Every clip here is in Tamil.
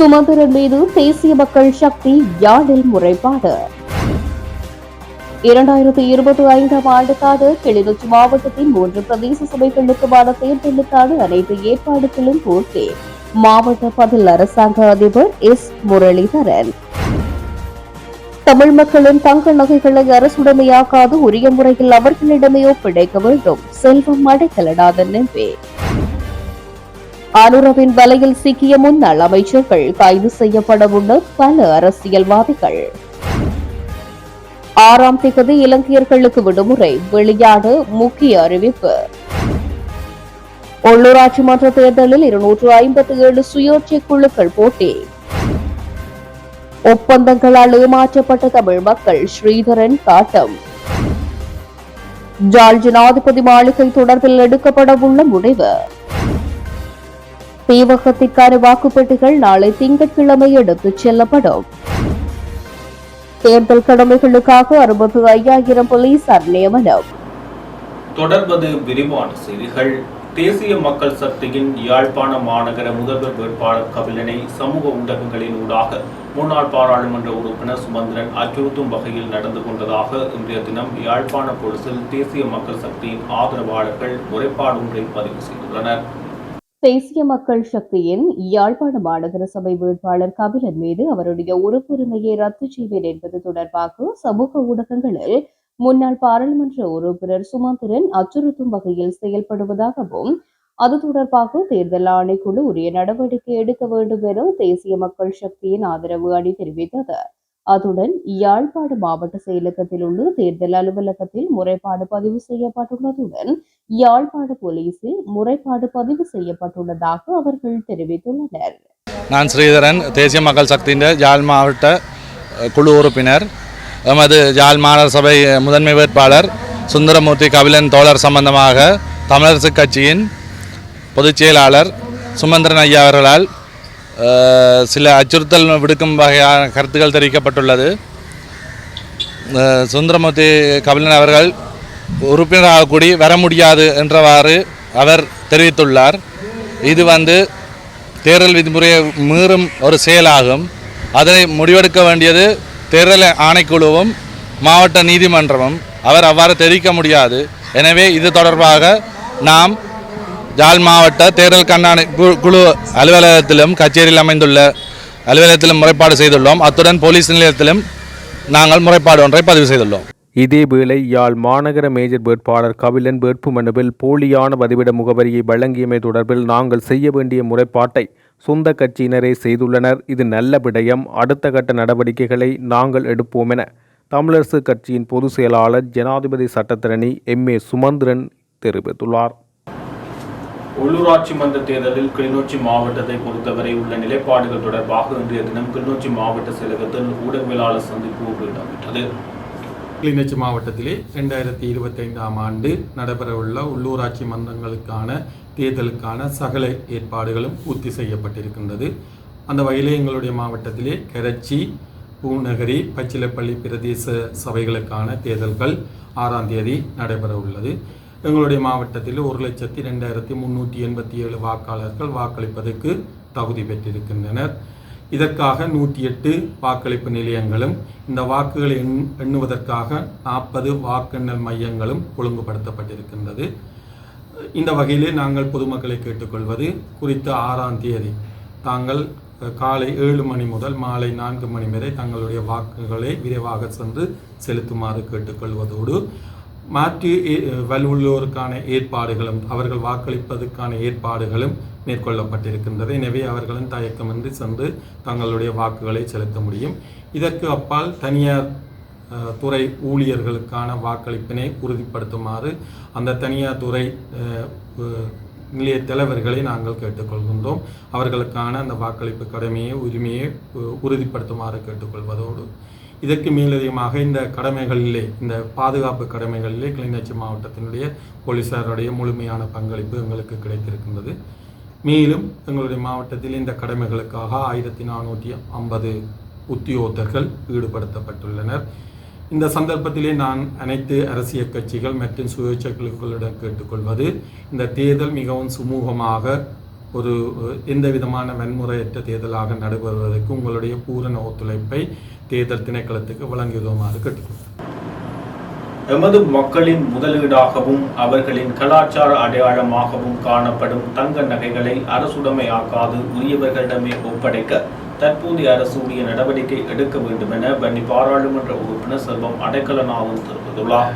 சுமந்திரன் மீது தேசிய மக்கள் சக்தி யாழில் முறைப்பாடு. இரண்டாயிரத்தி இருபத்தி ஐந்தாம் ஆண்டுக்கான கிளிநொச்சி மாவட்டத்தின் மூன்று பிரதேச சபைகளுக்குமான தேர்தலுக்கான அனைத்து ஏற்பாடுகளும் பூர்த்தி. மாவட்ட பதில் அரசாங்க அதிபர் எஸ். முரளிதரன். தமிழ் மக்களின் தங்க நகைகளை அரசுடைமையாக்காது உரிய முறையில் அவர்களிடமே ஒப்படைக்க வேண்டும். செல்வம் அடைக்கலநாதன் எம்பி அனுரவின் வலையில் சிக்கிய முன்னாள் அமைச்சர்கள் கைது செய்யப்படவுள்ள பல அரசியல்வாதிகள். ஆறாம் திகதி இலங்கையர்களுக்கு விடுமுறை வெளியான முக்கிய அறிவிப்பு. உள்ளூராட்சி மன்ற தேர்தலில் இருநூற்று ஐம்பத்தி ஏழு சுயேட்சை குழுக்கள் போட்டி. ஒப்பந்தங்களால் ஏமாற்றப்பட்ட தமிழ் மக்கள் ஸ்ரீதரன் காட்டம். ஜாழ் ஜனாதிபதி மாளிகை தொடர்பில் எடுக்கப்படவுள்ள முடிவு. தீவகத்திற்கான வாக்குப்பெட்டிகள் நாளை திங்கட்கிழமை எடுத்துச் செல்லப்படும். தேர்தல் கடமைகளுக்காக அறுபத்து ஐயாயிரம் போலீசார் நியமனம் தொடர்வது விரிவான செய்திகள். தேசிய மக்கள் சக்தியின் யாழ்ப்பாண மாநகர முதல்வர் வேட்பாளர் கபிலனை சமூக ஊடகங்களின் ஊடாக முன்னாள் பாராளுமன்ற உறுப்பினர் சுமந்திரன் அச்சுறுத்தும் வகையில் நடந்து கொண்டதாக இன்றைய தினம் யாழ்ப்பாண போலீசில் தேசிய மக்கள் சக்தியின் ஆதரவாளர்கள் முறைப்பாடு ஒன்றை பதிவு செய்துள்ளனர். தேசிய மக்கள் சக்தியின் யாழ்ப்பாண மாநகர சபை வேட்பாளர் கபிலன் மீது அவருடைய உறுப்புரிமையை ரத்து செய்வேன் என்பது தொடர்பாக சமூக ஊடகங்களில் முன்னாள் பாராளுமன்ற உறுப்பினர் சுமந்திரன் அச்சுறுத்தும் வகையில் செயல்படுவதாகவும் அது தொடர்பாக தேர்தல் ஆணைக்குழு உரிய நடவடிக்கை எடுக்க வேண்டும் என தேசிய மக்கள் சக்தியின் ஆதரவு அணி தெரிவித்தது. அத்துடன் யாழ்ப்பாடு மாவட்ட செயலகத்தில் உள்ள தேர்தல் அலுவலகத்தில் முறைப்பாடு பதிவு செய்யப்பட்டுள்ளதுடன் யாழ்ப்பாடு போலீசில் முறைப்பாடு பதிவு செய்யப்பட்டுள்ளதாக அவர்கள் தெரிவித்துள்ளனர். நான் ஸ்ரீதரன் தேசிய மக்கள் சக்தியின் யாழ் மாவட்ட குழு உறுப்பினர். எமது யாழ் மாநகர சபை முதன்மை வேட்பாளர் சுந்தரமூர்த்தி கபிலன் தோழர் சம்பந்தமாக தமிழரசுக் கட்சியின் பொதுச் செயலாளர் சுமந்திரன் ஐயா அவர்களால் சில அச்சுறுத்தல் விடுக்கும் வகையான கருத்துக்கள் தெரிவிக்கப்பட்டுள்ளது. சுந்தரமூர்த்தி கபிலன் அவர்கள் உறுப்பினராக கூடி வர முடியாது என்றவாறு அவர் தெரிவித்துள்ளார். இது வந்து தேர்தல் விதிமுறையை மீறும் ஒரு செயலாகும். அதனை முடிவெடுக்க வேண்டியது தேர்தல் ஆணைக்குழுவும் மாவட்ட நீதிமன்றமும். அவர் அவ்வாறு தெரிவிக்க முடியாது. எனவே இது தொடர்பாக நாம் ஜால் மாவட்ட தேர்தல் கண்ணாணி கு- குழு அலுவலகத்திலும் கச்சேரியில் அமைந்துள்ள அலுவலகத்திலும் முறைப்பாடு செய்துள்ளோம். அத்துடன் போலீஸ் நிலையத்திலும் நாங்கள் முறைப்பாடு ஒன்றை பதிவு செய்துள்ளோம். இதேவேளை யாழ் மாநகர மேஜர் வேட்பாளர் கபிலன் வேட்புமனுவில் போலியான பதிவிட முகவரியை வழங்கியமை தொடர்பில் நாங்கள் செய்ய வேண்டிய முறைப்பாட்டை சொந்த கட்சியினரே செய்துள்ளனர். இது நல்ல விடயம். அடுத்த கட்ட நடவடிக்கைகளை நாங்கள் எடுப்போம் என தமிழரசு கட்சியின் பொதுச் செயலாளர் ஜனாதிபதி சட்டத்திரணி எம் ஏ சுமந்திரன் தெரிவித்துள்ளார். உள்ளூராட்சி மன்ற தேர்தலில் கிளிநொச்சி மாவட்டத்தை பொறுத்தவரை உள்ள நிலைப்பாடுகள் தொடர்பாக இன்றைய தினம் கிளிநொச்சி மாவட்ட செயலகத்தில் ஊடகவியலாளர் சந்திப்பு இடம்பெற்றது. கிளிநொச்சி மாவட்டத்திலே ரெண்டாயிரத்தி இருபத்தைந்தாம் ஆண்டு நடைபெறவுள்ள உள்ளூராட்சி மன்றங்களுக்கான தேர்தலுக்கான சகல ஏற்பாடுகளும் பூர்த்தி செய்யப்பட்டிருக்கின்றது. அந்த வகையிலே எங்களுடைய மாவட்டத்திலே கரச்சி பூநகரி பச்சிலப்பள்ளி பிரதேச சபைகளுக்கான தேர்தல்கள் ஆறாம் தேதி நடைபெற உள்ளது எங்களுடைய மாவட்டத்தில் ஒரு லட்சத்தி ரெண்டாயிரத்தி முந்நூற்றி எண்பத்தி ஏழு வாக்காளர்கள் வாக்களிப்பதற்கு தகுதி பெற்றிருக்கின்றனர். இதற்காக நூற்றி எட்டு வாக்களிப்பு நிலையங்களும் இந்த வாக்குகளை எண் எண்ணுவதற்காக நாற்பது வாக்கெண்ணல் மையங்களும் ஒழுங்குபடுத்தப்பட்டிருக்கின்றது. இந்த வகையிலே நாங்கள் பொதுமக்களை கேட்டுக்கொள்வது குறித்த ஆறாம் தேதி. தாங்கள் காலை ஏழு மணி முதல் மாலை நான்கு மணி வரை தங்களுடைய வாக்குகளை விரைவாக சென்று செலுத்துமாறு கேட்டுக்கொள்வதோடு மாற்று ஏ- வலுவுள்ளோருக்கான ஏற்பாடுகளும் அவர்கள் வாக்களிப்பதற்கான ஏற்பாடுகளும் மேற்கொள்ளப்பட்டிருக்கின்றது. எனவே அவர்களும் தயக்கமின்றி சென்று தங்களுடைய வாக்குகளை செலுத்த முடியும். இதற்கு அப்பால் தனியார் துறை ஊழியர்களுக்கான வாக்களிப்பினை உறுதிப்படுத்துமாறு அந்த தனியார் துறை நிலைய தலைவர்களை நாங்கள் கேட்டுக்கொள்கின்றோம். அவர்களுக்கான அந்த வாக்களிப்பு கடமையை உரிமையை உறுதிப்படுத்துமாறு கேட்டுக்கொள்வதோடு இதற்கு மேலதிகமாக இந்த கடமைகளிலே இந்த பாதுகாப்பு கடமைகளிலே கிளிநொச்சி மாவட்டத்தினுடைய போலீசாருடைய முழுமையான பங்களிப்பு எங்களுக்கு கிடைத்திருக்கின்றது. மேலும் எங்களுடைய மாவட்டத்தில் இந்த கடமைகளுக்காக ஆயிரத்தி நானூற்றி ஐம்பது உத்தியோகத்தர்கள் ஈடுபடுத்தப்பட்டுள்ளனர். இந்த சந்தர்ப்பத்திலே நான் அனைத்து அரசியல் கட்சிகள் மற்றும் சுயேட்சைகளுடன் கேட்டுக்கொள்வது இந்த தேர்தல் மிகவும் சுமூகமாக ஒரு எந்த விதமான வன்முறையற்ற தேர்தலாக நடைபெறுவதற்கு உங்களுடைய பூரண ஒத்துழைப்பை தேர்தல் திணைக்களத்துக்கு வழங்குவதுமாறு கேட்டுக்கொள்கிறேன் எமது மக்களின் முதலீடாகவும் அவர்களின் கலாச்சார அடையாளமாகவும் காணப்படும் தங்க நகைகளை அரசுடைமையாக்காது உரியவர்களிடமே ஒப்படைக்க தற்போதைய அரசு உரிய நடவடிக்கை எடுக்க வேண்டும் என வன்னி பாராளுமன்ற உறுப்பினர் செல்வம் அடைக்கலநாதன் தெரிவித்துள்ளார்.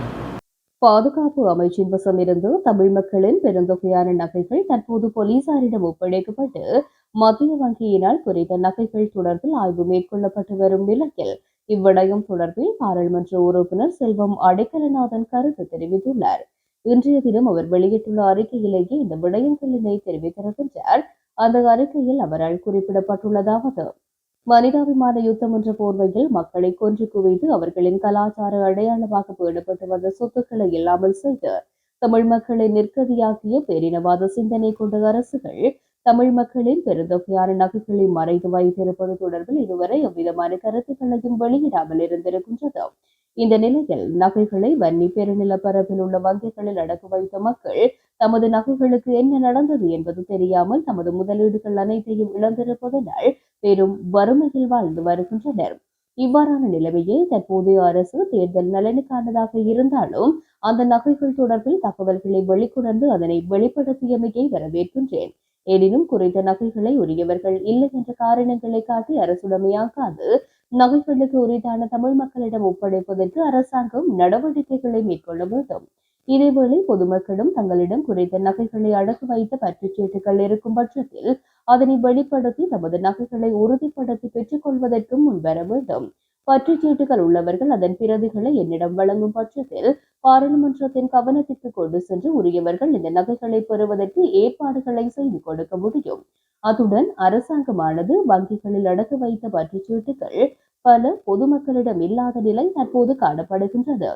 பாதுகாப்பு அமைச்சின் வசமிருந்து தமிழ் மக்களின் பெருந்தொகையான நகைகள் தற்போது போலீசாரிடம் ஒப்படைக்கப்பட்டு மத்திய வங்கியினால் குறித்த நகைகள் தொடர்பில் ஆய்வு மேற்கொள்ளப்பட்டு வரும் நிலையில் இவ்விடயம் தொடர்பில் பாராளுமன்ற உறுப்பினர் செல்வம் அடைக்கலநாதன் கருத்து தெரிவித்துள்ளார். இன்றைய தினம் அவர் வெளியிட்டுள்ள அறிக்கையிலேயே இந்த விடயங்களினை தெரிவித்திருக்கின்றார். அந்த அறிக்கையில் அவரால் குறிப்பிடப்பட்டுள்ளதாவது மனிதாபிமான யுத்தம் என்ற போர்வையில் மக்களை கொன்று குவித்து அவர்களின் கலாச்சார அடையாளமாக பேணப்பட்டு வந்த சொத்துக்களை இல்லாமல் செய்து தமிழ் மக்களை நிற்கதியாக்கிய பேரினவாத சிந்தனை கொண்ட அரசுகள் தமிழ் மக்களின் பெருந்தொகையான நகைகளை மறைத்து வைத்திருப்பது தொடர்பில் இதுவரை எவ்விதமான கருத்துக்களையும் வெளியிடாமல் இருந்திருக்கின்றது. இந்த நிலையில் நகைகளை வன்னி பெருநிலப்பரப்பில் உள்ள வங்கிகளில் அடக்கு வைத்த மக்கள் தமது நகைகளுக்கு என்ன நடந்தது என்பது தெரியாமல் தமது முதலீடுகள் அனைத்தையும் இழந்திருப்பதனால் பெரும் வறுமையில் வாழ்ந்து வருகின்றனர். இவ்வாறான நிலைமையை தற்போதைய அரசு தேர்தல் நலனுக்கானதாக இருந்தாலும் அந்த நகைகள் தொடர்பில் தகவல்களை வெளிக்கொணர்ந்து அதனை வெளிப்படுத்தியமையை வரவேற்கின்றேன். எனினும் குறித்த நகைகளை உரியவர்கள் இல்லை என்ற காரணங்களை காட்டி அரசுடமையாக்காது நகைகளுக்கு உரித்தான தமிழ் மக்களிடம் ஒப்படைப்பதற்கு அரசாங்கம் நடவடிக்கைகளை மேற்கொள்ள வேண்டும். இதேவேளை பொதுமக்களும் தங்களிடம் குறைந்த நகைகளை அடகு வைத்த பற்றுச்சீட்டுகள் இருக்கும் பட்சத்தில் அதனை வெளிப்படுத்தி தமது நகைகளை உறுதிப்படுத்தி பெற்றுக் கொள்வதற்கும் முன்வர வேண்டும். பற்றுச்சீட்டுகள் உள்ளவர்கள் அதன் பிரதிகளை என்னிடம் வழங்கும் பட்சத்தில் பாராளுமன்றத்தின் கவனத்திற்கு கொண்டு சென்று உரியவர்கள் இந்த நகைகளை பெறுவதற்கு ஏற்பாடுகளை செய்து கொடுக்க முடியும். அத்துடன் அரசாங்கமானது வங்கிகளில் அடக்கு வைத்த பற்றுச்சீட்டுகள் பல பொதுமக்களிடம் இல்லாத நிலை தற்போது காணப்படுகின்றது.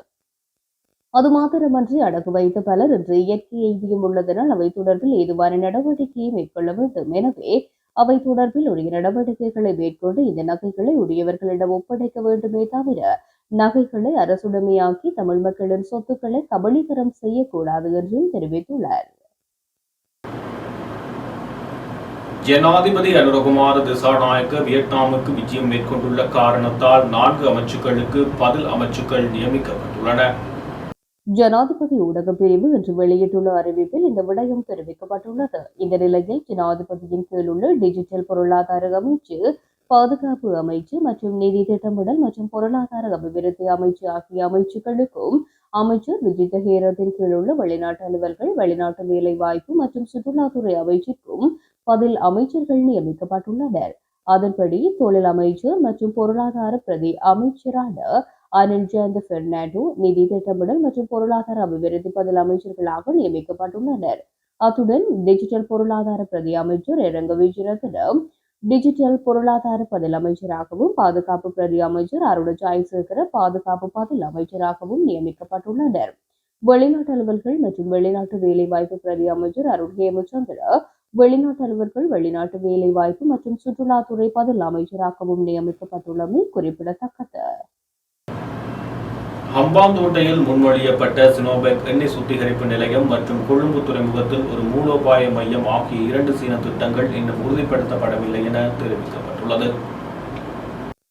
அது மாத்திரமன்றி அடகு வைத்த பலர் இன்று இயற்கை எய்தியும் உள்ளதனால் அவை தொடர்பில் ஏதுவான நடவடிக்கையை மேற்கொள்ள வேண்டும். எனவே அவை தொடர்பில் உரிய நடவடிக்கைகளை மேற்கொண்டு இந்த நகைகளை உரியவர்களிடம் ஒப்படைக்க வேண்டுமே தவிர நகைகளை அரசுடைமையாக்கி தமிழ் மக்களின் சொத்துக்களை கபலீகரம் செய்யக்கூடாது என்றும் தெரிவித்துள்ளார். ஜனாதிபதி அனுரகுமார் திசாநாயக்க வியட்நாமுக்கு விஜயம் மேற்கொண்டுள்ள காரணத்தால் நான்கு அமைச்சுக்களுக்கு பதில் அமைச்சுக்கள் நியமிக்கப்பட்டுள்ளன. ஜனாதிபதி ஊடக பிரிவு இன்று வெளியிட்டுள்ள அறிவிப்பில் இந்த விடயம் தெரிவிக்கப்பட்டுள்ளது. இந்த நிலையில் ஜனாதிபதியின் கீழ் உள்ள டிஜிட்டல் பொருளாதார அமைச்சு பாதுகாப்பு அமைச்சு மற்றும் நிதி திட்டமிடல் மற்றும் பொருளாதார அபிவிருத்தி அமைச்சு ஆகிய அமைச்சுகளுக்கும் அமைச்சர் விஜித ஹேரத்தின் கீழ் உள்ள வெளிநாட்டு அலுவல்கள் வெளிநாட்டு வேலை வாய்ப்பு மற்றும் சுற்றுலாத்துறை அமைச்சிற்கும் பதில் அமைச்சர்கள் நியமிக்கப்பட்டுள்ளனர். அதன்படி தொழில் அமைச்சர் மற்றும் பொருளாதார பிரதி அமைச்சரான அனில் ஜெயந்த் பெர்னாண்டோ நிதி திட்டமிடல் மற்றும் பொருளாதார அபிவிருத்தி பதில் அமைச்சர்களாக நியமிக்கப்பட்டுள்ளனர். அத்துடன் டிஜிட்டல் பொருளாதார பிரதி அமைச்சர் இரங்க விஜயரத்னம் டிஜிட்டல் பொருளாதார பதில் அமைச்சராகவும் பாதுகாப்பு பிரதி அமைச்சர் அருண ஜாய்சேகர பாதுகாப்பு பதில் அமைச்சராகவும் நியமிக்கப்பட்டுள்ளனர். வெளிநாட்டு அலுவல்கள் மற்றும் வெளிநாட்டு வேலைவாய்ப்பு பிரதி அமைச்சர் அருண் ஹேமச்சந்திர வெளிநாட்டு அலுவல்கள் வெளிநாட்டு வேலைவாய்ப்பு மற்றும் சுற்றுலாத்துறை பதில் அமைச்சராகவும் நியமிக்கப்பட்டுள்ளமை குறிப்பிடத்தக்கது. ஹம்பாந்தோட்டையில் முன்மொழியப்பட்ட சினோபெக் எண்ணெய் சுத்திகரிப்பு நிலையம் மற்றும் கொழும்பு துறைமுகத்தில் ஒரு மூலோபாய மையம் ஆகிய இரண்டு சீன திட்டங்கள் இன்னும் உறுதிப்படுத்தப்படவில்லை என தெரிவிக்கப்பட்டுள்ளது.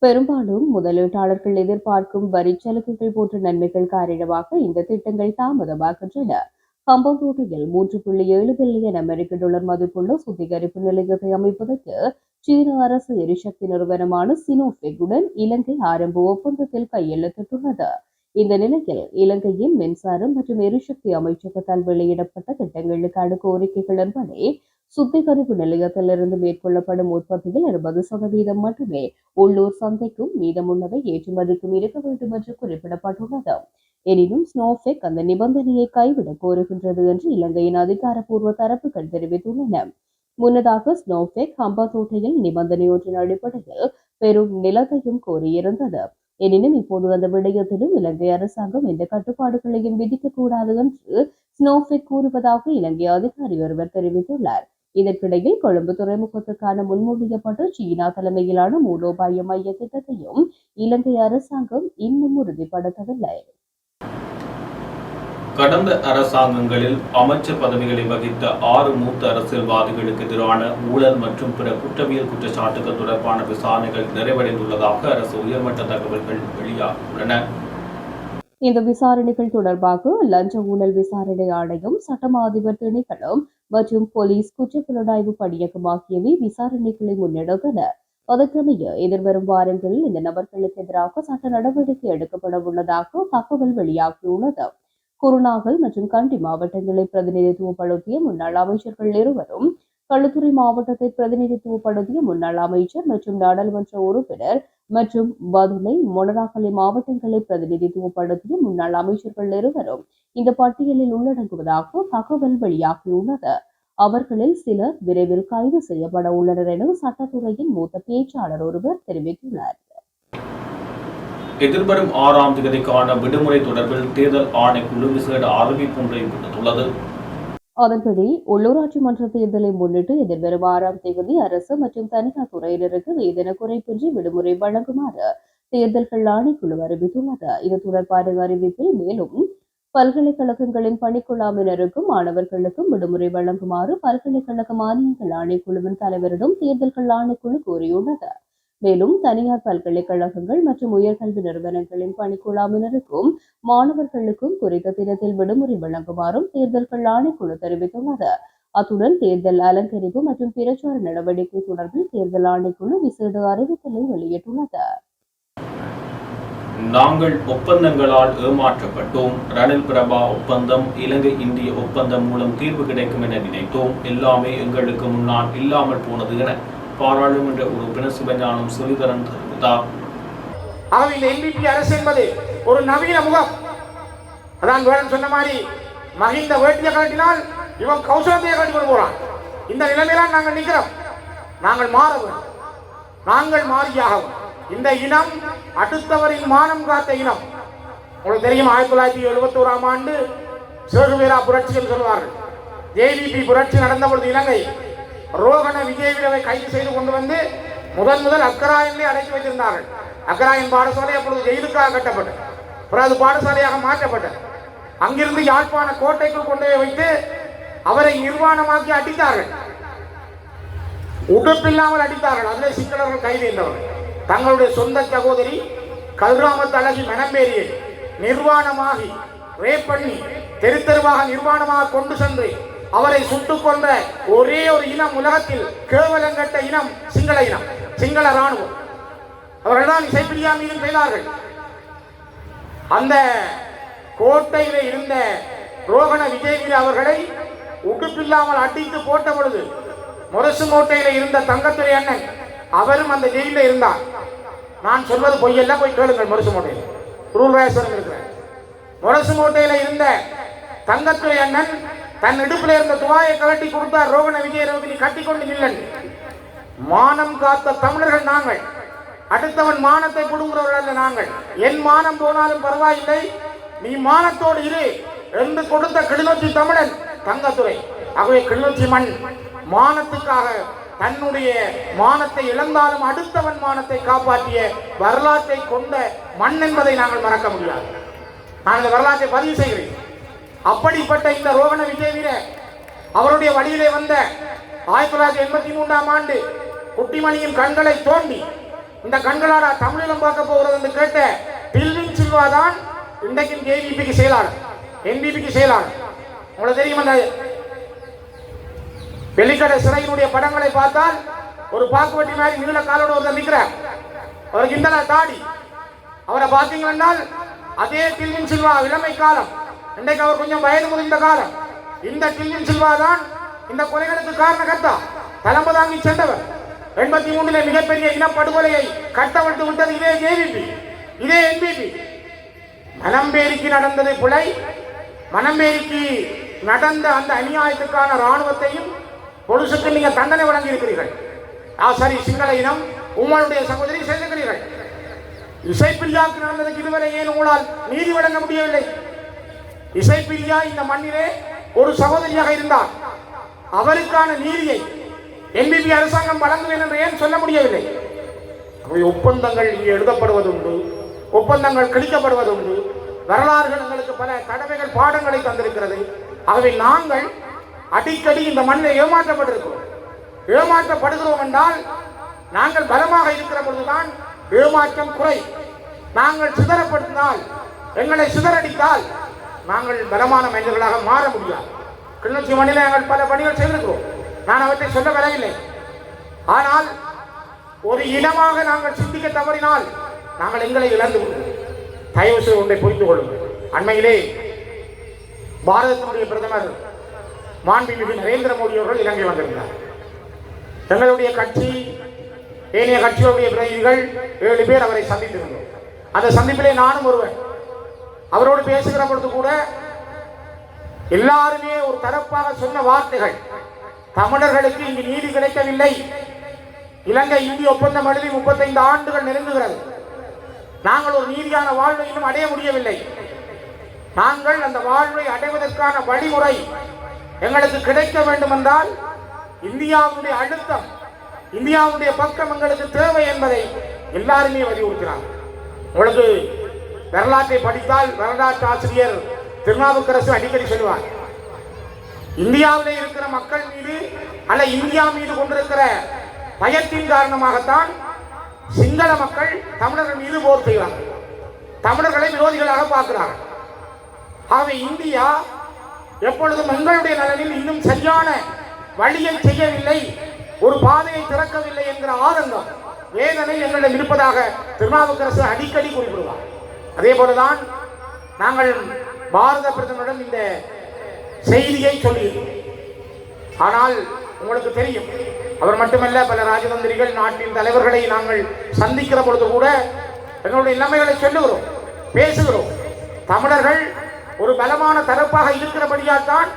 பெரும்பாலும் முதலீட்டாளர்கள் எதிர்பார்க்கும் வரி சலுகைகள் போன்ற நன்மைகள் காரணமாக இந்த திட்டங்கள் தாமதமாகின்றன. கம்பந்தோட்டையில் மூன்று புள்ளி ஏழு பில்லியன் அமெரிக்க டாலர் மதிப்புள்ள சுத்திகரிப்பு நிலையத்தை அமைப்பதற்கு சீன அரசு எரிசக்தி நிறுவனமான சினோபெக்குடன் இலங்கை ஆரம்ப ஒப்பந்தத்தில் கையெழுத்திட்டுள்ளது. இந்த நிலையில் இலங்கையின் மின்சாரம் மற்றும் எரிசக்தி அமைச்சகத்தால் வெளியிடப்பட்ட திட்டங்களுக்கான கோரிக்கைகளின்படி சுத்திகரிப்பு நிலையத்திலிருந்து மேற்கொள்ளப்படும் உற்பத்தியில் அறுபது சதவீதம் மட்டுமே உள்ளூர் சந்தைக்கும் மீதமுள்ளவை ஏற்றுமதிக்கும் இருக்க வேண்டும் என்று குறிப்பிடப்பட்டுள்ளது. எனினும் ஸ்னோஃபெக் அந்த நிபந்தனையை கைவிட கோருகின்றது என்று இலங்கையின் அதிகாரப்பூர்வ தரப்புகள் தெரிவித்துள்ளன. முன்னதாக ஸ்னோஃபெக் ஹம்பாத்தோட்டையில் நிபந்தனை ஒன்றின் அடிப்படையில் பெரும் நிலத்தையும் கோரியிருந்தது. எனினும் இப்போது அந்த விடயத்திலும் இலங்கை அரசாங்கம் எந்த கட்டுப்பாடுகளையும் விதிக்கக்கூடாது என்று ஸ்னோஃபெக் கூறுவதாக இலங்கை அதிகாரி ஒருவர் தெரிவித்துள்ளார். இதற்கிடையில் கொழும்பு துறைமுகத்துக்கான முன்மொழியப்பட்ட சீனா தலைமையிலான மூலோபாய மைய திட்டத்தையும் இலங்கை அரசாங்கம் இன்னும் உறுதிப்படுத்தவில்லை. கடந்த அரசாங்கங்களில் அமைச்சர் பதவிகளை வகித்த ஆறு மூத்த அரசியல்வாதிகளுக்கு எதிரான ஊழல் மற்றும் பிற குற்றவியல் குற்றச்சாட்டுகள் தொடர்பான விசாரணைகள் நிறைவடைந்துள்ளதாக அரசு உயர்மட்ட தகவல்கள் வெளியாகியுள்ளன. இந்த விசாரணைகள் தொடர்பாக லஞ்ச ஊழல் விசாரணை ஆணையம் சட்டமா அதிபர் திணைக்களம் மற்றும் போலீஸ் குற்றப்புலனாய்வு பணியகம் ஆகியவை விசாரணைகளை முன்னெடுத்தன. அதற்கமைய எதிர்வரும் வாரங்களில் இந்த நபர்களுக்கு எதிராக சட்ட நடவடிக்கை எடுக்கப்பட உள்ளதாக தகவல் வெளியாகியுள்ளது. குருநாகல் மற்றும் கண்டி மாவட்டங்களை பிரதிநிதித்துவப்படுத்திய முன்னாள் அமைச்சர்கள் இருவரும் களுத்துறை மாவட்டத்தை பிரதிநிதித்துவப்படுத்திய முன்னாள் அமைச்சர் மற்றும் நாடாளுமன்ற உறுப்பினர் மற்றும் பதுளை மொனராகலை மாவட்டங்களை பிரதிநிதித்துவப்படுத்திய முன்னாள் அமைச்சர்கள் இருவரும் இந்த பட்டியலில் உள்ளடங்குவதாக தகவல் வெளியாகியுள்ளது. அவர்களில் சிலர் விரைவில் கைது செய்யப்பட உள்ளனர் என சட்டத்துறையின் மூத்த பேச்சாளர் ஒருவர் தெரிவித்துள்ளார். எதிர்வரும் ஆறாம் தேதிக்கான விடுமுறை தொடர்பில் தேர்தல் ஆணைக்குழு விசேட அறிவிப்பொன்றை விடுத்துள்ளது அதன்படி உள்ளூராட்சி மன்ற தேர்தலை முன்னிட்டு எதிர்வரும் ஆறாம் தேதி அரசு மற்றும் தனியார் துறையினருக்கு வேதன குறைப்பின்றி விடுமுறை வழங்குமாறு தேர்தல்கள் ஆணைக்குழு அறிவித்துள்ளது. இது தொடர்பான அறிவிப்பில் மேலும் பல்கலைக்கழகங்களின் பணிக்குழாமினருக்கும் மாணவர்களுக்கும் விடுமுறை வழங்குமாறு பல்கலைக்கழக மானியங்கள் ஆணைக்குழுவின் தலைவரிடம் தேர்தல்கள் ஆணைக்குழு கூறியுள்ளது. மேலும் தனியார் பல்கலைக்கழகங்கள் மற்றும் உயர்கல்வி நிறுவனங்களின் பணிக்குழாமினருக்கும் மாணவர்களுக்கும் குறித்த தினத்தில் விடுமுறை வழங்குமாறும் தேர்தல்கள் ஆணைக்குழு தெரிவித்துள்ளது. அத்துடன் தேர்தல் அலங்கரிப்பு மற்றும் பிரச்சார நடவடிக்கை தொடர்பில் தேர்தல் ஆணைக்குழு விசேட அறிவித்தலை வெளியிட்டுள்ளது. நாங்கள் ஒப்பந்தங்களால் ஏமாற்றப்பட்டோம். ரணில் பிரபா ஒப்பந்தம் இலங்கை இந்திய ஒப்பந்தம் மூலம் தீர்வு கிடைக்கும் என நினைத்தோம். எல்லாமே எங்களுக்கு முன்னால் இல்லாமல் போனது என பாராளுமன்ற உறுப்பினர் சிவஞானம் சுரிதரன் தெரிவித்தார். ஆகவே இந்த என்பிபி அரசு என்பது ஒரு நவீன முகம். அதான் வேடன் சொன்ன மாதிரி மகிந்த வேட்டியை கட்டினால் இவன் கௌசலத்தையை கட்டி கொண்டு போறான். இந்த நிலைமையில நாங்கள் நிற்கிறோம். நாங்கள் மாறவும் நாங்கள் மாறியாகவும் இந்த இனம் அடுத்தவரின் மானம் காத்த இனம். உங்களுக்கு தெரியும் ஆயிரத்தி தொள்ளாயிரத்தி எழுபத்தி ஓராம் ஆண்டு சேகுவீரா புரட்சி என்று சொல்வார்கள். ஜேவிபி புரட்சி நடந்த பொழுது இலங்கை ரோகண விஜயவீரரை கைது செய்து கொண்டு வந்து முதன் முதல் அக்கராயனிலே அடைத்து வைத்திருந்தார்கள். அக்கராயன் பாடசாலை அப்பொழுது ஜெயிலுக்காக கட்டப்பட்டது அப்புறம் அது பாடசாலையாக மாற்றப்பட்டது அங்கிருந்து யாழ்ப்பாண கோட்டைக்குள் கொண்டு போய் வைத்து அவரை நிர்வாணமாக்கி அடித்தார்கள். உடுப்பில்லாமல் அடித்தார்கள். அதிலே சிங்களர்கள் கைது என்றவர்கள் தங்களுடைய சொந்த சகோதரி கல்ராமத்து அழகி மனம்பேரியை நிர்வாணமாகி ரேப் பண்ணி தெரு தெருவாக நிர்வாணமாக கொண்டு சென்று அவரை சுட்டுக் கொன்ற ஒரே ஒரு இனம் உலகத்தில் கேவலங்கட்ட இனம் சிங்கள இனம் சிங்கள ராணுவம் அவர்கள்தான் இசைப்பிரியா மீது செய்தார்கள். அந்த கோட்டையில இருந்த ரோகண விஜயகிரி அவர்களை உடுப்பில்லாமல் அடித்து போட்ட பொழுது முரசு கோட்டையில் இருந்த தங்கத்துறை அண்ணன் அவரும் அந்த ஜெயிலில் இருந்தார். நான் சொல்வது பொய்யல்ல போய் கேளுங்கள் முரசு கோட்டையில். ரூல்ராயஸ்வரம் இருக்கிறேன் முரசு கோட்டையில் இருந்த தங்கத்துறை அண்ணன் தன் இடுப்புல இருந்த துவாயை கழட்டி கொடுத்தார். ரோகண விஜயரோகினி கட்டி கொண்டு நில்லன். மானம் காத்த தமிழர்கள் நாங்கள். அடுத்தவன் மானத்தை கொடுங்கிறவர்கள் அல்ல நாங்கள். என் மானம் போனாலும் பரவாயில்லை. நீ மானத்தோடு இரு என்று கொடுத்த கிளிநொச்சி தமிழன் தங்கத்துறை ஆகவே கிளிநொச்சி மண் மானத்துக்காக தன்னுடைய மானத்தை இழந்தாலும் அடுத்தவன் மானத்தை காப்பாற்றிய வரலாற்றை கொண்ட மண் என்பதை நாங்கள் மறக்க முடியாது. நான் இந்த வரலாற்றை பதிவு செய்கிறேன். அப்படிப்பட்ட இந்த ரோகண விஜயவீர அவருடைய வழியிலே வந்த ஆயிரத்தி தொள்ளாயிரத்தி எண்பத்தி மூன்றாம் ஆண்டு குட்டிமணியின் கண்களை தோண்டி இந்த கண்களாடா தமிழிலும் பார்க்க போகிறது என்று கேட்ட பில்வின் சில்வா தான் இன்றைக்கும் ஜேவிபிக்கு செயலாளர் என்பிபிக்கு செயலாளர். உங்களுக்கு தெரியும் அந்த வெள்ளிக்கடை சிறையினுடைய படங்களை பார்த்தால் ஒரு பாக்குவட்டி மாதிரி நீள காலோட ஒருத்தர் நிற்கிறார் அவருக்கு இந்த தாடி. அவரை பார்த்தீங்கன்னா அதே பில்வின் சில்வா இளமை காலம். இன்றைக்கு அவர் கொஞ்சம் வயது முதிர்ந்த காலம். இந்த டில்வின் சில்வா தான் இந்த கொலைகளுக்கு காரணகர்த்தா. தலைமை தாங்கி சென்றவர். எண்பத்தி மூணுல மிகப்பெரிய இனப்படுகொலையை கட்டவிழ்த்து விட்டது இதே ஜேவிபி இதே என்பிபி மனம்பேரிக்கு நடந்தது பிழை மனம்பேரிக்கு நடந்த அந்த அநியாயத்துக்கான ராணுவத்தையும் பொலிசுக்கு நீங்கள் தண்டனை வழங்கி இருக்கிறீர்கள் ஆ சரி சிங்கள இனம் உங்களுடைய சகோதரி செய்திருக்கிறீர்கள் இசைப்பில்லாக்கு நடந்ததுக்கு இதுவரை ஏன் உங்களால் நீதி வழங்க முடியவில்லை? இசைப்பிரியா இந்த மண்ணிலே ஒரு சகோதரியாக இருந்தார். அவருக்கான நீதியை என்பிபி அரசாங்கம் வழங்குவேன் என்று ஏன் சொல்ல முடியவில்லை? அவை ஒப்பந்தங்கள் இங்கே எழுதப்படுவதுண்டு ஒப்பந்தங்கள் கிழிக்கப்படுவதுண்டு. வரலாறுகள் எங்களுக்கு பல கடமைகள் பாடங்களை தந்திருக்கிறது. ஆகவே நாங்கள் அடிக்கடி இந்த மண்ணில் ஏமாற்றப்பட்டிருக்கிறோம். ஏமாற்றப்படுகிறோம் என்றால் நாங்கள் பலமாக இருக்கிற பொழுதுதான் ஏமாற்றம் குறை நாங்கள் சிதறப்படுத்தினால் எங்களை சிதறடித்தால் நாங்கள் பலமான மனிதர்களாக மாற முடியாது. கிளிநொச்சி மண்ணில் நாங்கள் பல பணிகள் செய்திருக்கிறோம். நான் அவற்றை சொல்ல வரவில்லை ஆனால் ஒரு இனமாக நாங்கள் சிந்திக்க தவறினால் நாங்கள் எங்களை இழந்து தயவு செய்து ஒன்றை புரிந்து கொள்ளுங்கள். அண்மையிலே பாரதத்தினுடைய பிரதமர் மாண்புமிகு நரேந்திர மோடி அவர்கள் இலங்கை வந்திருந்தார். எங்களுடைய கட்சி ஏனைய கட்சிகளுடைய பிரதிநிதிகள் ஏழு பேர் அவரை சந்தித்திருந்தோம். அந்த சந்திப்பிலே நானும் ஒருவன். அவரோடு பேசுகிற பொழுது கூட எல்லாருமே ஒரு தரப்பாக சொன்ன வார்த்தைகள். தமிழர்களுக்கு இங்கு நீதி கிடைக்கவில்லை. இலங்கை இந்திய ஒப்பந்தம் எழுதி முப்பத்தைந்து ஆண்டுகள் நெருங்குகிறது. நாங்கள் ஒரு நீதியான வாழ்வை இன்னும் அடைய முடியவில்லை. நாங்கள் அந்த வாழ்வை அடைவதற்கான வழிமுறை எங்களுக்கு கிடைக்க வேண்டும் என்றால் இந்தியாவுடைய அழுத்தம் இந்தியாவுடைய பக்கம் எங்களுக்கு தேவை என்பதை எல்லாருமே வலியுறுத்தினார் உங்களுக்கு வரலாற்றை படித்தால் வரலாற்று ஆசிரியர் திருநாவுக்கரசு அடிக்கடி சொல்லுவார். இந்தியாவில் இருக்கிற மக்கள் மீது அல்ல இந்தியா மீது கொண்டிருக்கிற பயத்தின் காரணமாகத்தான் சிங்கள மக்கள் தமிழர்கள் மீது போர் செய்கிறார்கள். தமிழர்களை விரோதிகளாக பார்க்கிறார்கள். ஆகவே இந்தியா எப்பொழுதும் எங்களுடைய நலனில் இன்னும் சரியான வழியை செய்யவில்லை ஒரு பாதையை திறக்கவில்லை என்கிற ஆதங்கம் வேதனை எங்களிடம் இருப்பதாக திருநாவுக்கரசு அடிக்கடி குறிப்பிடுவார். அதே போலதான் நாங்கள் பாரத பிரதமரிடம் இந்த செய்தியை சொல்லியிருக்கோம் ஆனால் உங்களுக்கு தெரியும் அவர் மட்டுமல்ல பல ராஜதந்திரிகள் நாட்டின் தலைவர்களை நாங்கள் சந்திக்கிற பொழுது கூட எங்களுடைய நிலைமைகளை சொல்லுகிறோம் பேசுகிறோம். தமிழர்கள் ஒரு பலமான தரப்பாக இருக்கிறபடியால் தான்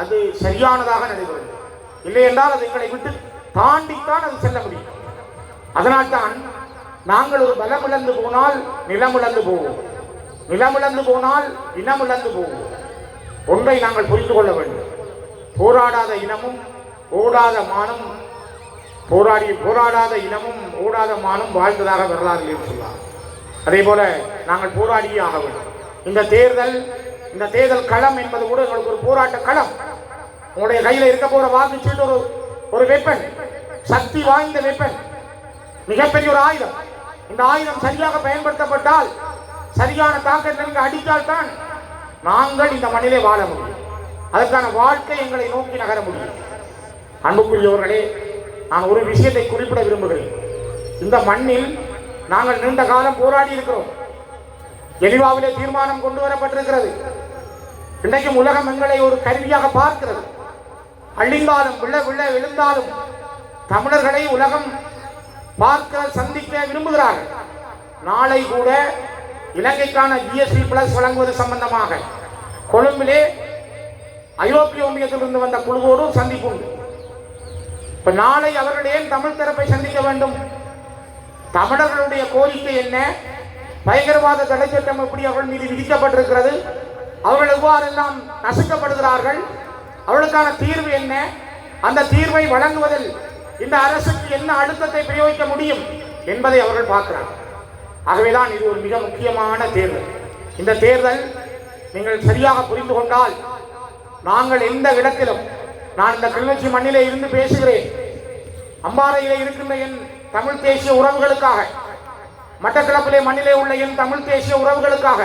அது சரியானதாக நடைபெறும் இல்லை என்றால் அது எங்களை விட்டு தாண்டித்தான் அது செல்ல முடியும். அதனால்தான் நாங்கள் ஒரு பலம் இழந்து போனால் நிலம் இழந்து போவோம். நிலம் இழந்து போனால் இனம் இழந்து போவோம். ஒன்றை நாங்கள் புரிந்து கொள்ள வேண்டும். போராடாத இனமும் ஓடாத மானும் போராடி போராடாத இனமும் ஓடாத மானும் வாழ்ந்ததாக வரலாறு சொன்னார். அதே போல நாங்கள் போராடியே ஆக வேண்டும். இந்த தேர்தல் இந்த தேர்தல் களம் என்பது கூட எங்களுக்கு ஒரு போராட்ட களம். உங்களுடைய கையில் இருக்க போற வாக்குச்சீட்டு ஒரு ஒரு வெப்பன் சக்தி வாய்ந்த வெப்பன் மிகப்பெரிய ஒரு ஆயுதம். இந்த ஆயுதம் சரியாக பயன்படுத்தப்பட்டால் சரியான தாக்கத்தை நீங்கள் அடித்தால் தான் நாங்கள் இந்த மண்ணிலே வாழ முடியும். அதற்கான வாழ்க்கை எங்களை நோக்கி நகர முடியும். அன்புக்குரியவர்களே நான் ஒரு விஷயத்தை குறிப்பிட விரும்புகிறேன். இந்த மண்ணில் நாங்கள் நீண்ட காலம் போராடி இருக்கிறோம். எலிவாவிலே தீர்மானம் கொண்டு வரப்பட்டிருக்கிறது. இன்றைக்கும் உலகம் எங்களை ஒரு கருவியாக பார்க்கிறது. அள்ளிங்காலும் விழ விழ எழுந்தாலும் தமிழர்களை உலகம் பார்க்க சந்திக்க விரும்புகிறார்கள். நாளை கூட இலங்கைக்கான ஜிஎஸ்டி பிளஸ் வழங்குவது சம்பந்தமாக கொழும்பிலே ஐரோப்பிய ஒன்றியத்திலிருந்து வந்த குழுவோடு சந்திப்பு உண்டு. நாளை அவர்கள் தமிழ் தரப்பை சந்திக்க வேண்டும்? தமிழர்களுடைய கோரிக்கை என்ன? பயங்கரவாத தடை சட்டம் எப்படி அவர்கள் மீது விதிக்கப்பட்டிருக்கிறது? அவர்கள் எவ்வாறெல்லாம் நசுக்கப்படுகிறார்கள்? அவர்களுக்கான தீர்வு என்ன? அந்த தீர்வை வழங்குவதில் இந்த அரசுக்கு என்ன அழுத்தத்தை பிரயோகிக்க முடியும் என்பதை அவர்கள் பார்க்கிறார்கள் ஆகவேதான் இது ஒரு மிக முக்கியமான தேர்தல் இந்த தேர்தல் நீங்கள் சரியாக புரிந்து கொண்டால் நாங்கள் எந்த இடத்திலும் நான் இந்த கிளிநொச்சி மண்ணிலே இருந்து பேசுகிறேன் அம்பாறையிலே இருக்கின்ற என் தமிழ் தேசிய உறவுகளுக்காக மட்டக்களப்பிலே மண்ணிலே உள்ள என் தமிழ் தேசிய உறவுகளுக்காக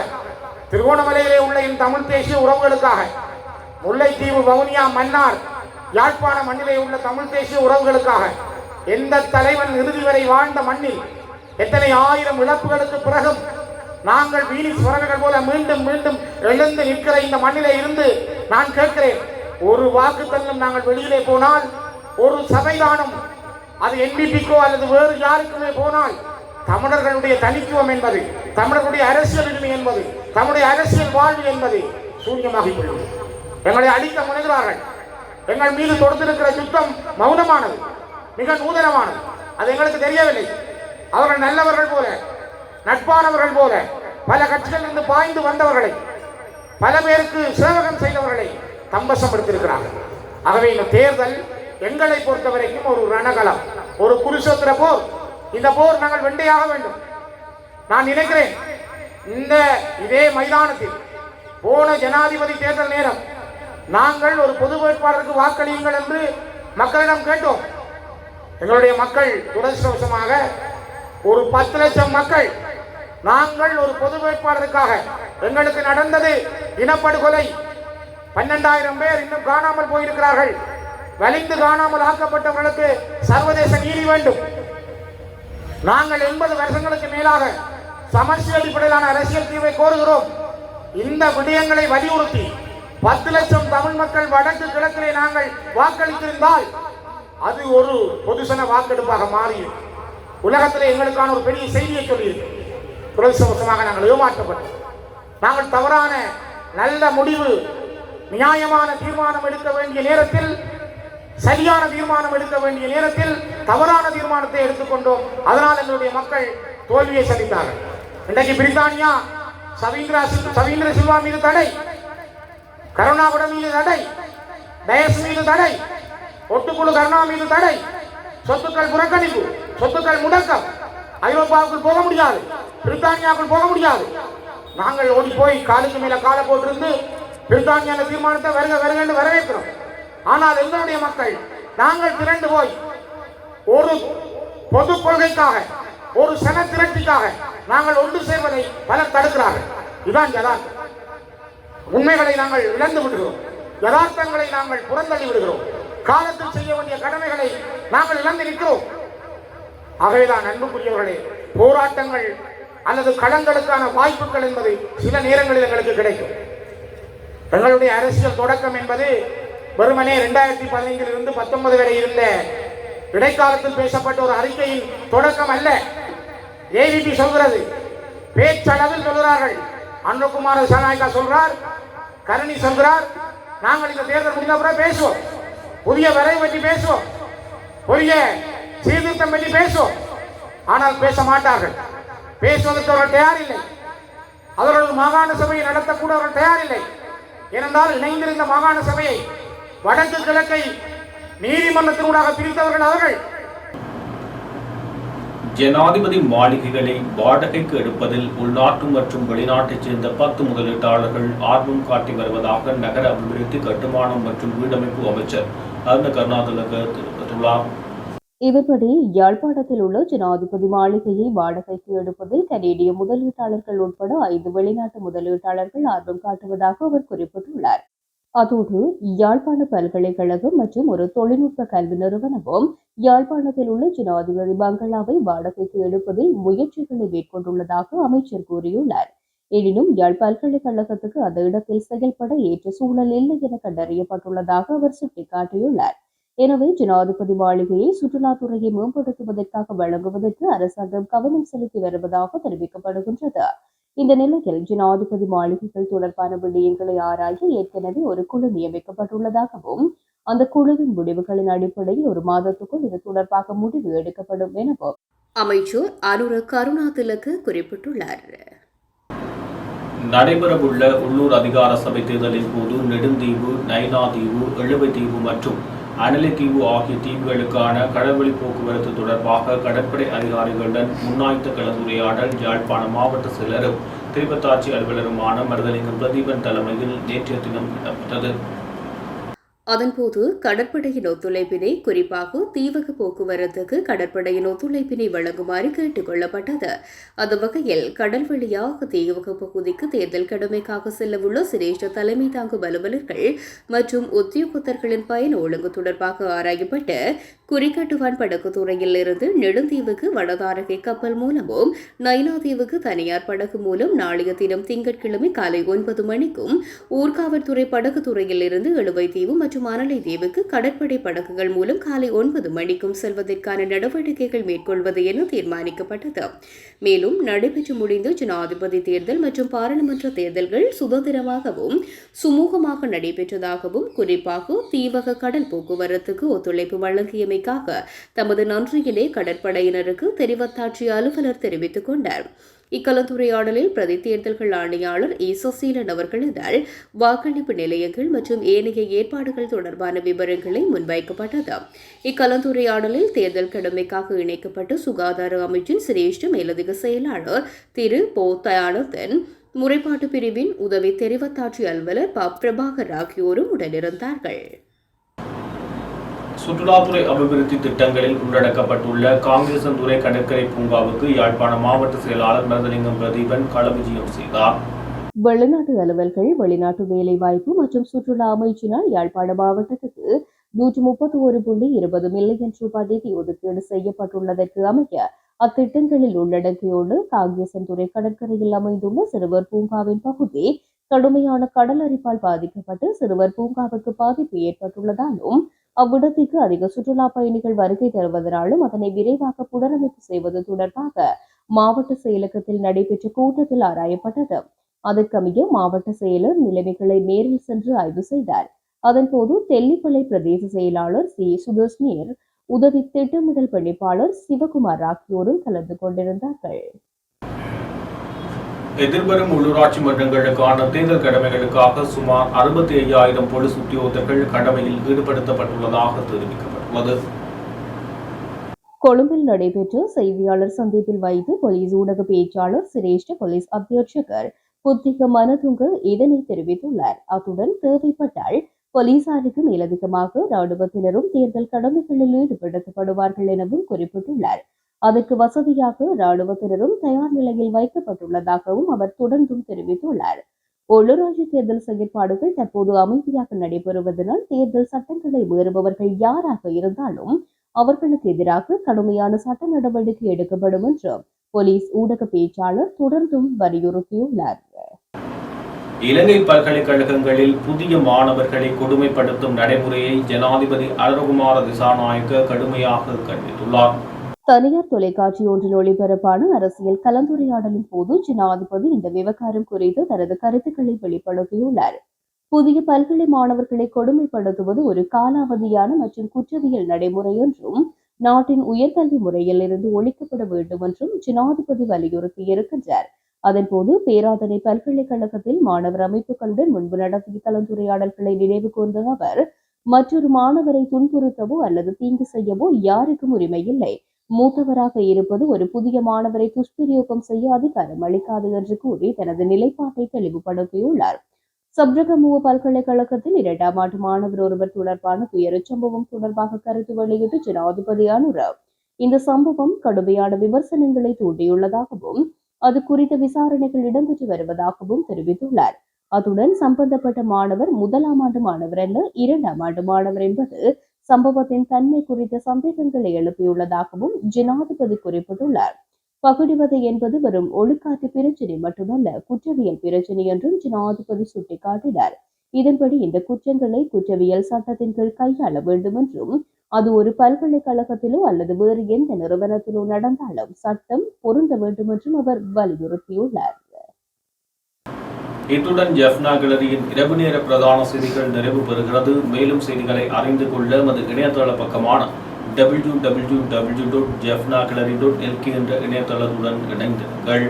திருகோணமலையிலே உள்ள என் தமிழ் தேசிய உறவுகளுக்காக முல்லைத்தீவு வவுனியா மன்னார் யாழ்ப்பாண மண்ணிலே உள்ள தமிழ் தேசிய உறவுகளுக்காக எந்த தலைவன் இறுதி வரை வாழ்ந்த மண்ணில் எத்தனை ஆயிரம் இழப்புகளுக்கு பிறகும் நாங்கள் வீணி சுரங்கள் போல மீண்டும் மீண்டும் எழுந்து நிற்கிற இந்த மண்ணிலே இருந்து நான் கேட்கிறேன் ஒரு வாக்கு தங்கம் நாங்கள் வெளியிலே போனால் ஒரு சபைதானம் அது என்பிபிக்கோ அல்லது வேறு யாருக்குமே போனால் தமிழர்களுடைய தனித்துவம் என்பது தமிழர்களுடைய அரசியல் உரிமை என்பது தமிழுடைய அரசியல் வாழ்வு என்பது சூன்யமாகி போய்விடும். எங்களை அழிக்க முனைகிறார்கள். எங்கள் மீது தொடுத்திருக்கிற யுத்தம் மௌனமானது மிக நூதனமானது. அது எங்களுக்கு தெரியவில்லை. அவர்கள் நல்லவர்கள் போல நட்பானவர்கள் போல பல கட்சிகளிலிருந்து பாய்ந்து வந்தவர்களை பல பேருக்கு சேவகம் செய்தவர்களை தம்பசப்படுத்தியிருக்கிறார்கள் ஆகவே இந்த தேர்தல் எங்களை பொறுத்த வரைக்கும் ஒரு ரணகலம் ஒரு குருசோத்திர போர். இந்த போர் நாங்கள் வெண்டையாக வேண்டும். நான் நினைக்கிறேன் இந்த இதே மைதானத்தில் போன ஜனாதிபதி தேர்தல் நேரம் நாங்கள் ஒரு பொது வேட்பாளருக்கு வாக்களியுங்கள் என்று மக்களிடம் கேட்டோம். எங்களுடைய மக்கள் துரதிருஷ்டவசமாக ஒரு பத்து லட்சம் மக்கள் நாங்கள் ஒரு பொது வேட்பாளருக்காக எங்களுக்கு நடந்தது இனப்படுகொலை. பன்னெண்டாயிரம் பேர் இன்னும் காணாமல் போயிருக்கிறார்கள். வலிந்து காணாமல் ஆக்கப்பட்டவர்களுக்கு சர்வதேச நீதி வேண்டும். நாங்கள் எண்பது வருஷங்களுக்கு மேலாக சமர்ச்சி அடிப்படையிலான அரசியல் தீர்வை கோருகிறோம். இந்த விடயங்களை வலியுறுத்தி பத்து லட்சம் தமிழ் மக்கள் வடக்கு கிழக்கிலே நாங்கள் வாக்களித்திருந்தால் அது ஒரு பொதுசன வாக்கெடுப்பாக மாறியும் உலகத்தில் எங்களுக்கான ஒரு பெரிய செய்தியை சொல்லியிருக்கு. துரதிசவசமாக நாங்கள் ஏமாற்றப்பட்டோம். நாங்கள் தவறான நல்ல முடிவு நியாயமான தீர்மானம் எடுக்க வேண்டிய நேரத்தில் சரியான தீர்மானம் எடுக்க வேண்டிய நேரத்தில் தவறான தீர்மானத்தை எடுத்துக்கொண்டோம். அதனால் எங்களுடைய மக்கள் தோல்வியை சந்தித்தார்கள். இன்றைக்கு பிரித்தானியா சவீந்திரா சவீந்திர சில்வா மீது தடை. கருணாகுடம் மீது தடை டயஸ் மீது தடை ஒட்டுக்குழு கருணா மீது தடை சொத்துக்கள் புறக்கணிப்பு சொத்துக்கள் முடக்கம் ஐரோப்பாவுக்குள் போக முடியாது பிரித்தானியாவுக்குள் போக முடியாது. நாங்கள் ஓடி போய் காலுக்கு மேல காலை போட்டிருந்து பிரித்தானியா தீர்மானத்தை வருக வருக வரவேற்கிறோம். ஆனால் எங்களுடைய மக்கள் நாங்கள் திரண்டு போய் ஒரு பொது கொள்கைக்காக ஒரு சன திரட்டிக்காக நாங்கள் ஒன்று சேர்வதை பலர் தடுக்கிறார்கள். இதுதான் யதார்த்தம். உண்மைகளை நாங்கள் இழந்து விடுகிறோம். யதார்த்தங்களை நாங்கள் புறந்தள்ளி விடுகிறோம். காலத்தில் செய்ய வேண்டிய கடமைகளை நாங்கள் இழந்து நிற்கிறோம். ஆகவேதான் அன்புக்குரியவர்களே போராட்டங்கள் அல்லது களங்களுக்கான வாய்ப்புகள் என்பது சில நேரங்களில் எங்களுக்கு கிடைக்கும். எங்களுடைய அரசியல் தொடக்கம் என்பது வெறுமனே இரண்டாயிரத்தி பதினைந்தில் இருந்து பத்தொன்பது வரை இருந்த இடைக்காலத்தில் பேசப்பட்ட ஒரு அறிக்கையின் தொடக்கம் அல்ல. ஏவிபி சொல்கிறது பேச்சளவில் சொல்கிறார்கள் அன்புகுமார சனாய்கா சொல்றார் கரணி சொல்கிறார் நாங்கள் இந்த தேர்தல் முடிந்த பேசுவோம். புதிய வரைவு பற்றி பேசுவோம். புதிய சீர்திருத்தம் பற்றி பேசுவோம். ஆனால் பேச மாட்டார்கள். பேசுவதற்கு அவர்கள் தயாரில்லை. அவர்கள் மாகாண சபையை நடத்தக்கூட அவர்கள் தயாரில்லை. ஏனென்றால் இணைந்திருந்த மாகாண சபையை வடக்கு கிழக்கை நீதிமன்றத்தினூடாக பிரித்தவர்கள் அவர்கள். ஜனாதிபதி மாளிகைகளை வாடகைக்கு எடுப்பதில் உள்நாட்டு மற்றும் வெளிநாட்டைச் சேர்ந்த பத்து முதலீட்டாளர்கள் ஆர்வம் காட்டி வருவதாக நகர அபிவிருத்தி கட்டுமானம் மற்றும் வீடமைப்பு அமைச்சர் அருண கருணாதலக தெரிவித்துள்ளார். இதன்படி யாழ்ப்பாணத்தில் உள்ள ஜனாதிபதி மாளிகையை வாடகைக்கு எடுப்பதில் கனேடிய முதலீட்டாளர்கள் உட்பட ஐந்து வெளிநாட்டு முதலீட்டாளர்கள் ஆர்வம் காட்டுவதாக அவர் குறிப்பிட்டுள்ளார். அதோடு யாழ்ப்பாண பல்கலைக்கழகம் மற்றும் ஒரு தொழில்நுட்ப கல்வி நிறுவனமும் யாழ்ப்பாணத்தில் உள்ள ஜனாதிபதி பங்களாவை வாடகைக்கு எடுப்பதில் முயற்சிகளை மேற்கொண்டுள்ளதாக அமைச்சர் கூறியுள்ளார். எனினும் யாழ் பல்கலைக்கழகத்துக்கு அந்த இடத்தில் செயல்பட ஏற்ற சூழல் இல்லை என கண்டறியப்பட்டுள்ளதாக அவர் சுட்டிக்காட்டியுள்ளார். எனவே ஜனாதிபதி மாளிகையை சுற்றுலாத்துறையை மேம்படுத்துவதற்காக வழங்குவதற்கு அரசாங்கம் கவனம் செலுத்தி வருவதாக தெரிவிக்கப்படுகின்றது. இந்த நிலையில் ஜனாதிபதி மாளிகைகள் தொடர்பான விடயங்களை ஆராய ஏற்கனவே ஒரு குழு நியமிக்கப்பட்டுள்ளதாகவும் அந்த குழுவின் முடிவுகளின் அடிப்படையில் ஒரு மாதத்துக்குள் இது தொடர்பாக முடிவு எடுக்கப்படும் எனவும் அமைச்சர் அனுர கருணாதிலக்கு குறிப்பிட்டுள்ளார். நடைபெறவுள்ள உள்ளூர் அதிகார சபை தேர்தலின் போது நெடுந்தீவு நைனா தீவு எழுவை தீவு மற்றும் அனலை ஆகிய தீவுகளுக்கான கடல்வழி போக்குவரத்து தொடர்பாக கடற்படை அதிகாரிகளுடன் முன்னாய்த்த கலந்துரையாடல் யாழ்ப்பாண மாவட்ட செயலரும் திருப்பத்தாட்சி அலுவலருமான மருதலிங்கம் பிரதீபன் தலைமையில் நேற்றைய தினம் இடம்பெற்றது. அதன்போது கடற்படையின் ஒத்துழைப்பினை குறிப்பாக தீவக போக்குவரத்துக்கு கடற்படையின் ஒத்துழைப்பினை வழங்குமாறு கேட்டுக் கொள்ளப்பட்டது அந்த வகையில் கடல் வழியாக தீவக பகுதிக்கு தேர்தல் கடமைக்காக செல்லவுள்ள சிரேஷ்ட தலைமை தாங்கும் அலுவலர்கள் மற்றும் உத்தியோகத்தர்களின் பயன் ஒழுங்கு தொடர்பாக ஆராயப்பட்டு குறிக்கட்டுவான் படகு துறையில் இருந்து நெடுந்தீவுக்கு வடதாரகை கப்பல் மூலமும் நைனாதீவுக்கு தனியார் படகு மூலம் நாளைய தினம் திங்கட்கிழமை காலை ஒன்பது மணிக்கும் ஊர்காவல்துறை படகு துறையில் இருந்து எழுவை தீவு மற்றும் அனலை தீவுக்கு கடற்படை படகுகள் மூலம் காலை ஒன்பது மணிக்கும் செல்வதற்கான நடவடிக்கைகள் மேற்கொள்வது என தீர்மானிக்கப்பட்டது. மேலும் நடைபெற்று முடிந்த ஜனாதிபதி தேர்தல் மற்றும் பாராளுமன்ற தேர்தல்கள் சுதந்திரமாகவும் சுமூகமாக நடைபெற்றதாகவும் குறிப்பாக தீவக கடல் போக்குவரத்துக்கு ஒத்துழைப்பு வழங்கியமைக்காக தமது நன்றியினை கடற்படையினருக்கு தெரிவத்தாட்சி அலுவலர் தெரிவித்துக் கொண்டார். இக்கலந்துரையாடலில் பிரதி தேர்தல்கள் ஆணையாளர் இ அவர்களினால் வாக்களிப்பு நிலையங்கள் மற்றும் ஏனைய ஏற்பாடுகள் தொடர்பான விவரங்களை முன்வைக்கப்பட்டது. இக்கலந்துரையாடலில் தேர்தல் கடமைக்காக இணைக்கப்பட்ட சுகாதார அமைச்சின் சிரேஷ்ட மேலதிக செயலாளர் திரு போ தயானந்தன் முறைப்பாட்டு பிரிவின் உதவி தெரிவத்தாட்சி அலுவலர் ப பிரபாகர் ஆகியோரும் உடனிருந்தார்கள். சுற்றுலாத்துறை அபிவிருத்தி திட்டங்களில் உள்ளடக்கப்பட்டுள்ள காங்கிரசந்துறை கடற்கரை பூங்காவுக்கு யாழ்ப்பாண மாவட்ட செயலாளர் மருதலிங்கம் பிரதீபன் களவிஜயம் செய்தார். வெளிநாட்டு அலுவல்கள் வெளிநாட்டு வேலைவாய்ப்பு மற்றும் சுற்றுலா அமைச்சினால் யாழ்ப்பாண மாவட்டத்துக்கு நூற்று முப்பத்தி ஒரு புள்ளி இருபது மில்லியன் ரூபாய் நிதி ஒதுக்கீடு செய்யப்பட்டுள்ளதற்கு அமைய அத்திட்டங்களில் உள்ளடக்கியுள்ள காங்கேசன்துறை கடற்கரையில் அமைந்துள்ள சிறுவர் பூங்காவின் பகுதி கடுமையான கடல் அரிப்பால் பாதிக்கப்பட்டு சிறுவர் பூங்காவுக்கு பாதிப்பு ஏற்பட்டுள்ளதாலும் அவ்விடத்திற்கு அதிக சுற்றுலா பயணிகள் வருகை தருவதனாலும் அதனை விரைவாக புனரமைப்பு செய்வது தொடர்பாக மாவட்ட செயலகத்தில் நடைபெற்ற கூட்டத்தில் ஆராயப்பட்டது. அதற்கமைய மாவட்ட செயலர் நிலைமைகளை நேரில் சென்று ஆய்வு செய்தார். அதன்போது தெல்லிப்பளை பிரதேச செயலாளர் சி. சுதர்ஷ்னீர் உதவி திட்டமிடல் பணிப்பாளர் சிவகுமார் ஆகியோரும் கலந்து கொண்டிருந்தார்கள். எதிர்வரும் உள்ளூராட்சி மன்றங்களுக்கான தேர்தல் கடமைகளுக்காக சுமார் அறுபத்தி ஐயாயிரம் போலீஸ் உத்தியோகத்தர்கள் கடமையில் ஈடுபடுத்தப்பட்டுள்ளதாக தெரிவிக்கப்பட்டுள்ளது. கொழும்பில் நடைபெற்ற செய்தியாளர் சந்திப்பில் வைத்து போலீஸ் ஊடக பேச்சாளர் சிரேஷ்ட போலீஸ் அத்தியட்சகர் புத்திக மனதுங்க இதனை தெரிவித்துள்ளார். அத்துடன் தேவைப்பட்டால் போலீசாருக்கு மேலதிகமாக ராணுவத்தினரும் தேர்தல் கடமைகளில் ஈடுபடுத்தப்படுவார்கள் எனவும் குறிப்பிட்டுள்ளார். அதற்கு வசதியாக இராணுவத்தினரும் தயார் நிலையில் வைக்கப்பட்டுள்ளதாகவும் அவர் தொடர்ந்தும் தெரிவித்துள்ளார். உள்ளூராட்சி தேர்தல் செயற்பாடுகள் தற்போது அமைதியாக நடைபெறுவதனால் தேர்தல் சட்டங்களை மீறுபவர்கள் யாராக இருந்தாலும் அவர்களுக்கு எதிராக கடுமையான சட்ட நடவடிக்கை எடுக்கப்படும் என்று போலீஸ் ஊடக பேச்சாளர் தொடர்ந்தும் வலியுறுத்தியுள்ளார். இலங்கை பல்கலைக்கழகங்களில் புதிய மாணவர்களை கொடுமைப்படுத்தும் நடைமுறையை ஜனாதிபதி அருகுமார திசாநாயக்க கடுமையாக கண்டித்துள்ளார். தனியார் தொலைக்காட்சி ஒன்றில் ஒளிபரப்பான அரசியல் கலந்துரையாடலின் போது ஜனாதிபதி இந்த விவகாரம் குறித்து தனது கருத்துக்களை வெளிப்படுத்தியுள்ளார். புதிய பல்கலை மாணவர்களை கொடுமைப்படுத்துவது ஒரு காலாவதியான மற்றும் குற்றவியல் நடைமுறை என்றும் நாட்டின் உயர்கல்வி முறையில் இருந்து ஒழிக்கப்பட வேண்டும் என்றும் ஜனாதிபதி வலியுறுத்தியிருக்கின்றார் அதன்போது பேராதனை பல்கலைக்கழகத்தில் மாணவர் அமைப்புகளுடன் முன்பு நடத்திய கலந்துரையாடல்களை நினைவு கூர்ந்த அவர் மற்றொரு மாணவரை துன்புறுத்தவோ அல்லது தீங்கு செய்யவோ யாருக்கும் உரிமை இல்லை. மூத்தவராக இருப்பது ஒரு புதிய மாணவரை துஷ்பிரயோகம் செய்ய அதிகாரம் அளிக்காது என்று கூறி தனது நிலைப்பாட்டை தெளிவுபடுத்தியுள்ளார். சப்ரகமுவ பல்கலைக்கழகத்தில் இரண்டாம் ஆண்டு மாணவர் ஒருவர் தொடர்பான துயரச் சம்பவம் தொடர்பாக கருத்து வெளியிட்டு ஜனாதிபதி அனுரவ் இந்த சம்பவம் கடுமையான விமர்சனங்களை தூண்டியுள்ளதாகவும் அது குறித்த விசாரணைகள் இடம்பெற்று வருவதாகவும் தெரிவித்துள்ளார். அத்துடன் சம்பந்தப்பட்ட மாணவர் முதலாம் ஆண்டு மாணவர் அல்ல இரண்டாம் ஆண்டு மாணவர் என்பது சம்பவத்தின் தன்மை குறித்த சந்தேகங்களை எழுப்பியுள்ளதாகவும் ஜனாதிபதி குறிப்பிட்டுள்ளார். பகுடிவதை என்பது வெறும் ஒழுக்காற்று பிரச்சினை மட்டுமல்ல குற்றவியல் பிரச்சினை என்றும் ஜனாதிபதி சுட்டிக்காட்டினார். இதன்படி இந்த குற்றங்களை குற்றவியல் சட்டத்தின் கீழ் கையாள வேண்டும் என்றும் அது ஒரு பல்கலைக்கழகத்திலோ அல்லது வேறு எந்த நிறுவனத்திலோ நடந்தாலும் சட்டம் பொருந்த வேண்டும் என்றும் அவர் வலியுறுத்தியுள்ளார். இத்துடன் ஜெஃப்னா கிளரியின் இரவு நேர பிரதான செய்திகள் நிறைவு பெறுகிறது. மேலும் செய்திகளை அறிந்து கொள்ள நமது இணையதள பக்கமான W W W dot Jaffna glory dot LK என்ற இணையதளத்துடன் இணைந்திருங்கள்.